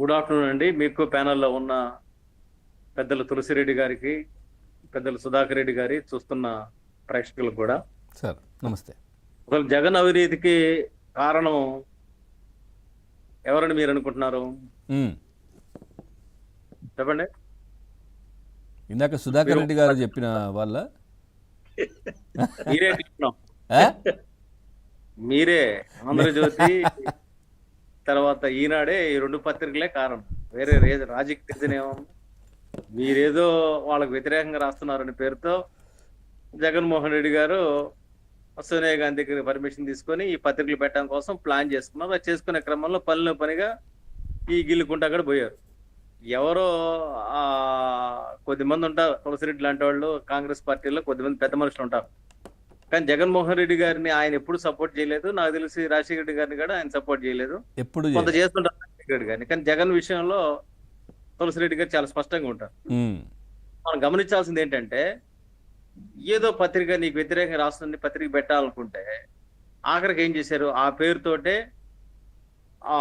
Good afternoon అండి. మీకు ప్యానెల్లో ఉన్న పెద్దలు తులసిరెడ్డి గారికి పెద్దలు సుధాకర్ రెడ్డి గారి చూస్తున్న ప్రేక్షకులకు కూడా. సార్ నమస్తే. అసలు జగన్ అవినీతికి కారణం ఎవరని మీరు అనుకుంటున్నారు. చెప్పండి. ఇందాక సుధాకర్ రెడ్డి గారు చెప్పిన వాళ్ళ? మీరే? మీరే ఆంధ్రజ్యోతి తర్వాత ఈనాడే ఈ రెండు పత్రికలే కారణం. వేరే రాజకీయ రీజన్ ఏమన్నా మీరేదో వాళ్ళకు వ్యతిరేకంగా రాస్తున్నారనే పేరుతో జగన్మోహన్ రెడ్డి గారు సోనియా గాంధీ దగ్గర పర్మిషన్ తీసుకొని ఈ పత్రికలు పెట్టడం కోసం ప్లాన్ చేసుకున్నారు. అది చేసుకునే క్రమంలో పనిలో పనిగా ఈ గిల్లుకుంటా కూడా పోయారు. ఎవరో కొద్ది కొద్దిమంది ఉంటారు. తులసిరెడ్డి లాంటి వాళ్ళు కాంగ్రెస్ పార్టీలో కొద్దిమంది పెద్ద మనుషులు ఉంటారు. కానీ జగన్మోహన్ రెడ్డి గారిని ఆయన ఎప్పుడు సపోర్ట్ చేయలేదు. నాకు తెలిసి రాజశేఖర రెడ్డి గారిని కూడా ఆయన సపోర్ట్ చేయలేదు. ఎప్పుడు కొంత. చేస్తుంటారు రాజశేఖర రెడ్డి గారిని. కానీ జగన్ విషయంలో తులసిరెడ్డి గారు చాలా స్పష్టంగా ఉంటారు. మనం గమనించాల్సింది ఏంటంటే ఏదో పత్రిక నీకు వ్యతిరేకంగా రాస్తుంది పత్రిక పెట్టాలనుకుంటే ఆఖరికి ఏం చేశారు? ఆ పేరుతోటే ఆ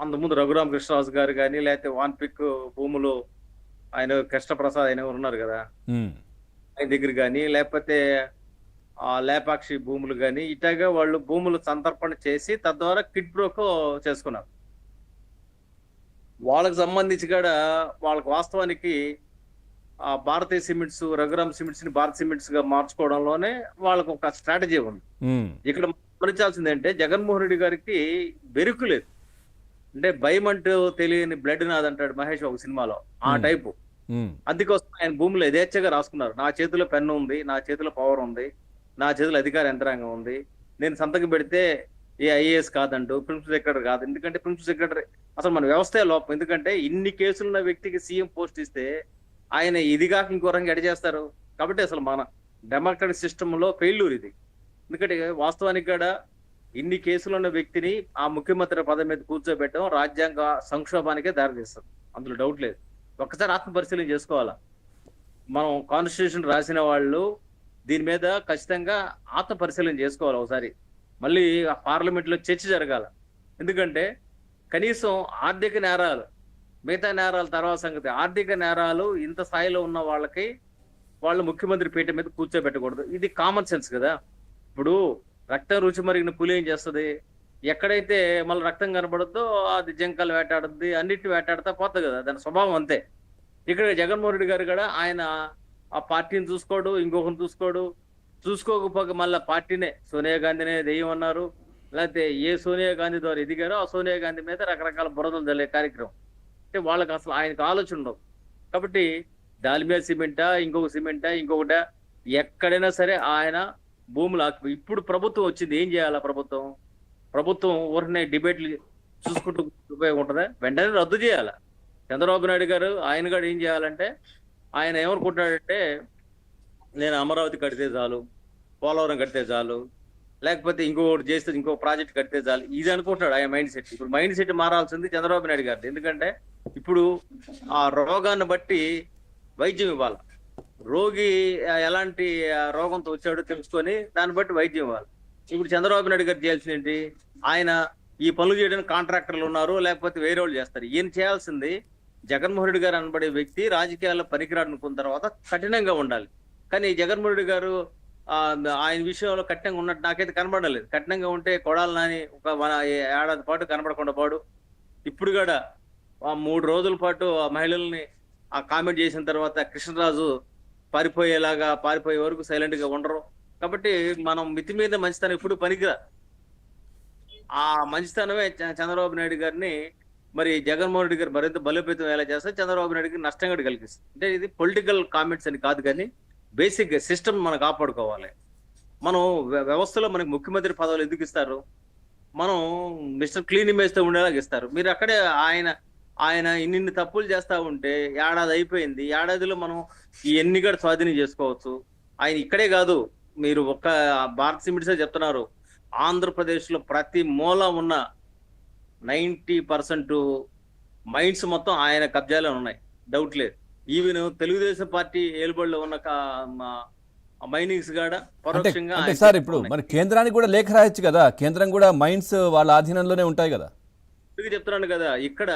అంతకుముందు రఘురామ కృష్ణరాజు గారు కానీ లేకపోతే వాన్పిక్ భూములు ఆయన కృష్ణప్రసాద్ ఆయన ఉన్నారు కదా? దగ్గర కానీ లేకపోతే ఆ లేపాక్షి భూములు కానీ ఇట్లాగా వాళ్ళు భూములు సంతర్పణ చేసి తద్వారా కిడ్ బ్రోకో చేసుకున్నారు వాళ్ళకి సంబంధించి కూడా వాళ్ళకి వాస్తవానికి ఆ భారతీయ సిమెంట్స్ రఘురామ్ సిమెంట్స్ని భారత్ సిమెంట్స్గా మార్చుకోవడంలోనే వాళ్ళకు ఒక స్ట్రాటజీ ఉంది. ఇక్కడ గమనించాల్సింది అంటే జగన్మోహన్ రెడ్డి గారికి బెరుకు లేదు అంటే భయం అంటూ తెలియని బ్లడ్ నాదంటాడు మహేష్ ఒక సినిమాలో ఆ. టైపు. అందుకోసం ఆయన భూమిలో యథేచ్ఛగా రాసుకున్నారు. నా చేతిలో పెన్ను ఉంది నా చేతిలో పవర్ ఉంది నా చేతిలో అధికార యంత్రాంగం ఉంది. నేను సంతకం పెడితే ఏ ఐఏఎస్ కాదంటూ ప్రిన్సిపల్ సెక్రటరీ కాదు. ఎందుకంటే ప్రిన్సిపల్ సెక్రటరీ అసలు మన వ్యవస్థ లోపం. ఎందుకంటే ఇన్ని కేసులున్న వ్యక్తికి సీఎం పోస్ట్ ఇస్తే ఆయన ఇది కాక ఇంకో రంగు ఎడ చేస్తారు? కాబట్టి అసలు మన డెమోక్రటిక్ సిస్టమ్లో ఫెయిల్యూర్ ఇది. ఎందుకంటే వాస్తవానికి కూడా ఇన్ని కేసులు ఉన్న వ్యక్తిని ఆ ముఖ్యమంత్రి పదవి మీద కూర్చోబెట్టడం రాజ్యాంగ సంక్షోభానికే దారితీస్తుంది. అందులో డౌట్ లేదు. ఒక్కసారి ఆత్మ పరిశీలన చేసుకోవాలా? మనం కాన్స్టిట్యూషన్ రాసిన వాళ్ళు దీని మీద ఖచ్చితంగా ఆత్మ పరిశీలన చేసుకోవాలి ఒకసారి? మళ్ళీ పార్లమెంట్లో చర్చ జరగాల. ఎందుకంటే కనీసం ఆర్థిక నేరాలు మిగతా నేరాల తర్వాత సంగతి ఆర్థిక నేరాలు ఇంత స్థాయిలో ఉన్న వాళ్ళకి వాళ్ళు ముఖ్యమంత్రి పీఠ మీద కూర్చోబెట్టకూడదు. ఇది కామన్ సెన్స్ కదా. ఇప్పుడు రక్తం రుచి మరిగిన పులి ఏం చేస్తుంది? ఎక్కడైతే మళ్ళీ రక్తం కనబడుద్దో అది జింకలు వేటాడుద్ది అన్నిటిని వేటాడుతా పోతుంది కదా దాని స్వభావం అంతే. ఇక్కడ జగన్మోహన్ రెడ్డి గారు కూడా ఆయన ఆ పార్టీని చూసుకోడు ఇంకొకరిని చూసుకోడు. చూసుకోకపోక మళ్ళీ పార్టీనే సోనియా గాంధీనే దెయ్యం అన్నారు. లేకపోతే ఏ సోనియా గాంధీ ద్వారా ఎదిగారో ఆ సోనియా గాంధీ మీద రకరకాల బురదలు జల్లే కార్యక్రమం. అంటే వాళ్ళకి అసలు ఆయనకు ఆలోచన ఉండవు. కాబట్టి దాల్మియా సిమెంటా ఇంకొక సిమెంటా ఇంకొకట ఎక్కడైనా సరే ఆయన భూములు ఇప్పుడు ప్రభుత్వం వచ్చింది ఏం చేయాలా ప్రభుత్వం? ప్రభుత్వం ఊరినే డిబేట్లు చూసుకుంటూ ఉపయోగం ఉంటుందా? వెంటనే రద్దు చేయాలి? చంద్రబాబు నాయుడు గారు ఆయన కూడా ఏం చేయాలంటే ఆయన ఏమనుకుంటున్నాడంటే నేను అమరావతి కడితే చాలు పోలవరం కడితే చాలు లేకపోతే ఇంకొకటి చేస్తే ఇంకో ప్రాజెక్ట్ కడితే చాలు ఇది అనుకుంటున్నాడు ఆయన మైండ్ సెట్. ఇప్పుడు మైండ్ సెట్ మారాల్సింది చంద్రబాబు నాయుడు గారు ఎందుకంటే ఇప్పుడు ఆ రోగాన్ని బట్టి వైద్యం ఇవ్వాలి. రోగి ఎలాంటి ఆ, రోగంతో వచ్చాడో తెలుసుకొని దాన్ని బట్టి వైద్యం ఇవ్వాలి. ఇప్పుడు చంద్రబాబు నాయుడు గారు చేయాల్సింది ఏంటి? ఆయన ఈ పనులు చేయడానికి కాంట్రాక్టర్లు ఉన్నారు లేకపోతే వేరే వాళ్ళు చేస్తారు. ఈయన చేయాల్సింది జగన్మోహన్ రెడ్డి గారు అనబడే వ్యక్తి రాజకీయాల్లో పనికిరాడు అనుకున్న తర్వాత కఠినంగా ఉండాలి. కానీ జగన్మోహన్ రెడ్డి గారు ఆయన విషయంలో కఠినంగా ఉన్నట్టు నాకైతే కనబడలేదు. కఠినంగా ఉంటే కొడాలి నాని ఒక మన ఏడాది పాటు కనబడకుండా పాడు. ఇప్పుడు కూడా ఆ మూడు రోజుల పాటు ఆ మహిళల్ని ఆ కామెంట్ చేసిన తర్వాత కృష్ణరాజు పారిపోయేలాగా పారిపోయే వరకు సైలెంట్గా ఉండరు. కాబట్టి మనం మితి మీద మంచితనం ఇప్పుడు పనికిరా. ఆ మంచితనమే చ- చంద్రబాబు నాయుడు గారిని మరి జగన్మోహన్ రెడ్డి గారు మరింత బలోపేతం ఎలా చేస్తే చంద్రబాబు నాయుడుకి గారికి నష్టం కూడా కలిగిస్తుంది. అంటే ఇది పొలిటికల్ కామెంట్స్ అని కాదు కానీ బేసిక్ సిస్టమ్ మనం కాపాడుకోవాలి. మనం వ్య- వ్యవస్థలో మనకి ముఖ్యమంత్రి పదవులు ఎందుకు ఇస్తారు? మనం మిస్టర్ క్లీన్ ఇమేజ్తో ఉండేలాగా ఇస్తారు. మీరు అక్కడే ఆయన ఆయన ఇన్ని తప్పులు చేస్తూ ఉంటే ఏడాది అయిపోయింది. ఏడాదిలో మనం ఈ ఎన్ని కూడా స్వాధీనం చేసుకోవచ్చు. ఆయన ఇక్కడే కాదు. మీరు ఒక్క భారత్ సిమెంట్సే చెప్తున్నారు. ఆంధ్రప్రదేశ్లో ప్రతి మూల ఉన్న నైంటీ పర్సెంట్ మైండ్స్ మొత్తం ఆయన కబ్జాలో ఉన్నాయి. డౌట్ లేదు. ఈవెన్ తెలుగుదేశం పార్టీ ఏలుబడిలో ఉన్న మైనింగ్స్ పరోక్షంగా సార్ ఇప్పుడు. మరి కేంద్రానికి కూడా లేఖ రాయొచ్చు కదా? కేంద్రం కూడా మైండ్స్ వాళ్ళ ఆధీనంలోనే ఉంటాయి కదా? అందుకే చెప్తున్నాను కదా ఇక్కడ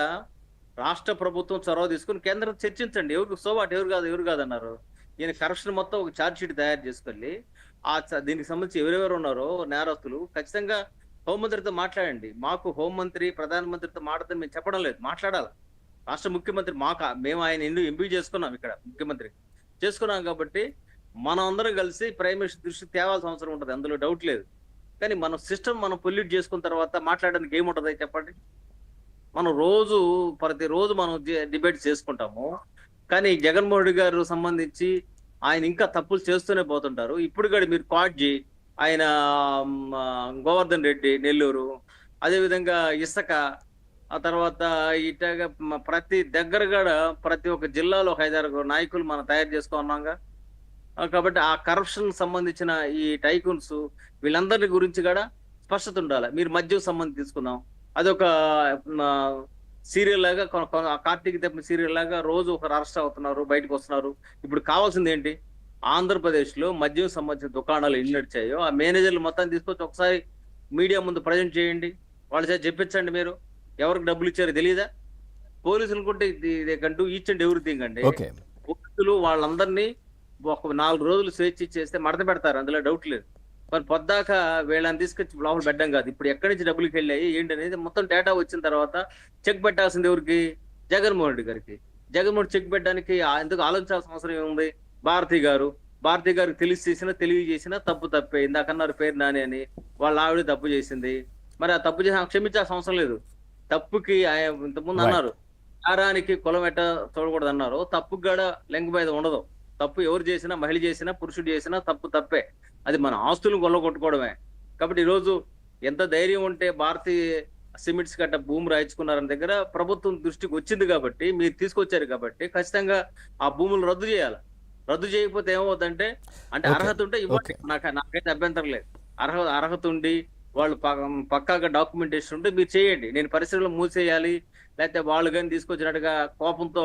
రాష్ట్ర ప్రభుత్వం చొరవ తీసుకుని కేంద్రం చర్చించండి. ఎవరు సోవాట్ ఎవరు కాదు ఎవరు కాదు అన్నారు ఈయన కరప్షన్ మొత్తం ఒక ఛార్జ్ షీట్ తయారు చేసుకెళ్ళి ఆ చ- దీనికి సంబంధించి ఎవరెవరు ఉన్నారో నేరస్తులు ఖచ్చితంగా హోంమంత్రితో మాట్లాడండి. మాకు హోంమంత్రి ప్రధానమంత్రితో మాట్లాడదని మేము చెప్పడం లేదు. మాట్లాడాలి. రాష్ట్ర ముఖ్యమంత్రి మాకు మేము ఆయన ఎందుకు ఎంపీ చేసుకున్నాం ఇక్కడ ముఖ్యమంత్రి? చేసుకున్నాం కాబట్టి మనం అందరం కలిసి ప్రైమ్ మినిస్టర్ దృష్టికి తేవాల్సిన అవసరం ఉంటుంది. అందులో డౌట్ లేదు. కానీ మన సిస్టమ్ మనం పొల్యూట్ చేసుకున్న తర్వాత మాట్లాడడానికి ఏముంటుంది చెప్పండి? మనం రోజు ప్రతి రోజు మనం డిబేట్ చేసుకుంటాము. కానీ జగన్మోహన్ రెడ్డి గారు సంబంధించి ఆయన ఇంకా తప్పులు చేస్తూనే పోతుంటారు. ఇప్పుడు కూడా మీరు కాడ్జీ ఆయన గోవర్ధన్ రెడ్డి నెల్లూరు అదేవిధంగా ఇసుక ఆ తర్వాత ఇటగా ప్రతి దగ్గర కూడా ప్రతి ఒక్క జిల్లాలో ఒక ఐదారు నాయకులు మనం తయారు చేసుకున్నాంగా. కాబట్టి ఆ కరప్షన్ సంబంధించిన ఈ టైకూన్స్ వీళ్ళందరి గురించి కూడా స్పష్టత ఉండాలి. మీరు మద్యం సంబంధించి తీసుకుందాం. అదొక సీరియల్ లాగా కార్తీక దీపం సీరియల్ లాగా రోజు ఒకరు అరెస్ట్ అవుతున్నారు బయటకు వస్తున్నారు. ఇప్పుడు కావాల్సింది ఏంటి? ఆంధ్రప్రదేశ్లో మద్యం సంబంధించిన దుకాణాలు ఎన్ని నడిచాయో ఆ మేనేజర్లు మొత్తం తీసుకొచ్చి ఒకసారి మీడియా ముందు ప్రజెంట్ చేయండి. వాళ్ళ చేత చెప్పించండి మీరు. ఎవరికి డబ్బులు ఇచ్చారో తెలియదా పోలీసులు కొంటే కంటూ ఈచ్ అండ్ ఎవ్రీథింగ్ అండి. పోలీసులు వాళ్ళందరినీ ఒక నాలుగు రోజులు స్వేచ్ఛ ఇచ్చేస్తే మడత పెడతారు. అందులో డౌట్ లేదు. మరి పొద్దాక వీళ్ళని తీసుకొచ్చి లోపల పెట్టడం కాదు. ఇప్పుడు ఎక్కడి నుంచి డబ్బులకి వెళ్ళాయి ఏంటి అనేది మొత్తం డేటా వచ్చిన తర్వాత చెక్ పెట్టాల్సింది ఎవరికి? జగన్మోహన్ రెడ్డి గారికి. జగన్మోహన్ చెక్ పెట్టడానికి ఎందుకు ఆలోచించాల్సిన అవసరం ఏముంది? భారతి గారు. భారతి గారికి తెలిసి చేసినా తెలివి చేసినా తప్పు తప్పే. ఇందాకన్నారు పేరు నాని అని. వాళ్ళ ఆవిడ తప్పు చేసింది. మరి ఆ తప్పు చేసిన క్షమించాల్సిన అవసరం లేదు. తప్పుకి ఆయన ఇంతకుముందు. అన్నారు. ఆరానికి కులం ఎట్ట చూడకూడదు అన్నారు. తప్పుకు కూడా లెంగ మీద ఉండదు. తప్పు ఎవరు చేసినా మహిళ చేసినా పురుషుడు చేసినా తప్పు తప్పే. అది మన ఆస్తులను కొల్లగొట్టుకోవడమే. కాబట్టి ఈరోజు ఎంత ధైర్యం ఉంటే భారతీయ సిమెంట్స్ గట్ట భూమి రాయించుకున్నారని దగ్గర ప్రభుత్వం దృష్టికి వచ్చింది కాబట్టి మీరు తీసుకొచ్చారు కాబట్టి ఖచ్చితంగా ఆ భూములు రద్దు చేయాలి. రద్దు చేయకపోతే ఏమవుతుందంటే అంటే. అర్హత ఉంటే ఇవ్వండి. నాకు నాకైతే అభ్యంతరం లేదు. అర్హత అర్హత ఉండి వాళ్ళు పక్కాగా డాక్యుమెంటేషన్ ఉంటే మీరు చేయండి. నేను పరిశ్రమలు మూసేయాలి. లేకపోతే వాళ్ళు కానీ తీసుకొచ్చినట్టుగా కోపంతో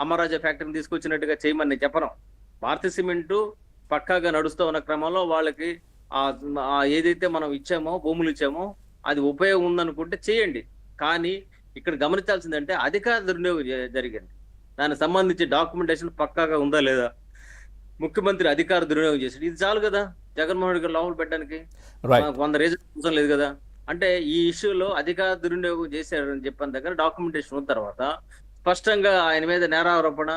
అమరాజా ఫ్యాక్టరీని తీసుకొచ్చినట్టుగా చేయమని నేను చెప్పను. భారతీయ సిమెంట్ పక్కాగా నడుస్తూ ఉన్న క్రమంలో వాళ్ళకి ఆ ఏదైతే మనం ఇచ్చామో భూములు ఇచ్చామో అది ఉపయోగం ఉందనుకుంటే చేయండి. కానీ ఇక్కడ గమనించాల్సిందంటే అధికార దుర్వినియోగం జరిగింది. దానికి సంబంధించి డాక్యుమెంటేషన్ పక్కాగా ఉందా లేదా? ముఖ్యమంత్రి అధికార దుర్వినియోగం చేశాడు. ఇది చాలు కదా? జగన్మోహన్ రెడ్డి గారు లోపల పెట్టడానికి. వంద రీజన్ అవసరం లేదు కదా? అంటే ఈ ఇష్యూలో అధికార దుర్వినియోగం చేశారని చెప్పిన దగ్గర డాక్యుమెంటేషన్ ఉన్న తర్వాత స్పష్టంగా ఆయన మీద నేరారోపణ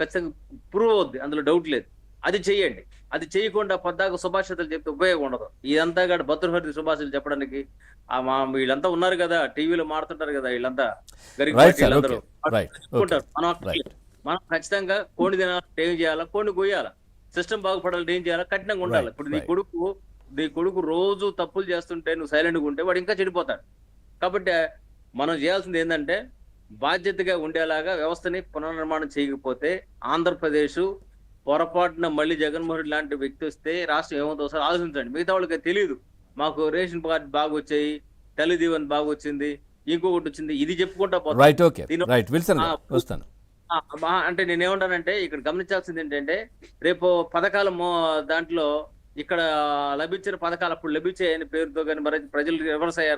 ఖచ్చితంగా ప్రూవ్ అవుద్ది. అందులో డౌట్ లేదు. అది చెయ్యండి అది చేయకుండా పొద్దాక సుభాషితలు చెప్తే ఉపయోగం ఉండదు. ఇదంతా కూడా భద్రహరి సుభాషితలు చెప్పడానికి ఆ మా వీళ్ళంతా ఉన్నారు కదా టీవీలో మాడుతుంటారు కదా వీళ్ళంతా. చెప్పుకుంటారు. మనం ఖచ్చితంగా కోడి తినాలి ఏం చేయాలా? కోడిని కొయ్యాలా? సిస్టమ్ బాగుపడాలి ఏం చేయాలా? కఠినంగా ఉండాలి. ఇప్పుడు నీ. కొడుకు నీ కొడుకు రోజు తప్పులు చేస్తుంటే నువ్వు సైలెంట్గా ఉంటే వాడు ఇంకా చెడిపోతాడు. కాబట్టి మనం చేయాల్సింది ఏంటంటే బాధ్యతగా ఉండేలాగా వ్యవస్థని పునర్నిర్మాణం చేయకపోతే ఆంధ్రప్రదేశ్ పొరపాటున మళ్ళీ జగన్మోహన్ రెడ్డి లాంటి వ్యక్తి వస్తే రాష్ట్రం ఏమవుతుందో ఒకసారి ఆలోచించండి. మిగతా వాళ్ళకి తెలియదు మాకు రేషన్ కార్డు బాగా వచ్చాయి తల్లి దీవెన బాగా వచ్చింది ఇంకొకటి వచ్చింది ఇది చెప్పుకుంటా పోతాం. రైట్ ఓకే దీని- రైట్ విల్సన్ గారు ఆ, వస్తాను. ఆ, మా- అంటే నేను ఏమంటానంటే ఇక్కడ గమనించాల్సింది ఏంటంటే రేపు పథకాల దాంట్లో ఇక్కడ లభించిన పథకాలు అప్పుడు లభించాయని పేరుతో కానీ మరి ప్రజలు రివర్స్ అయ్యారు.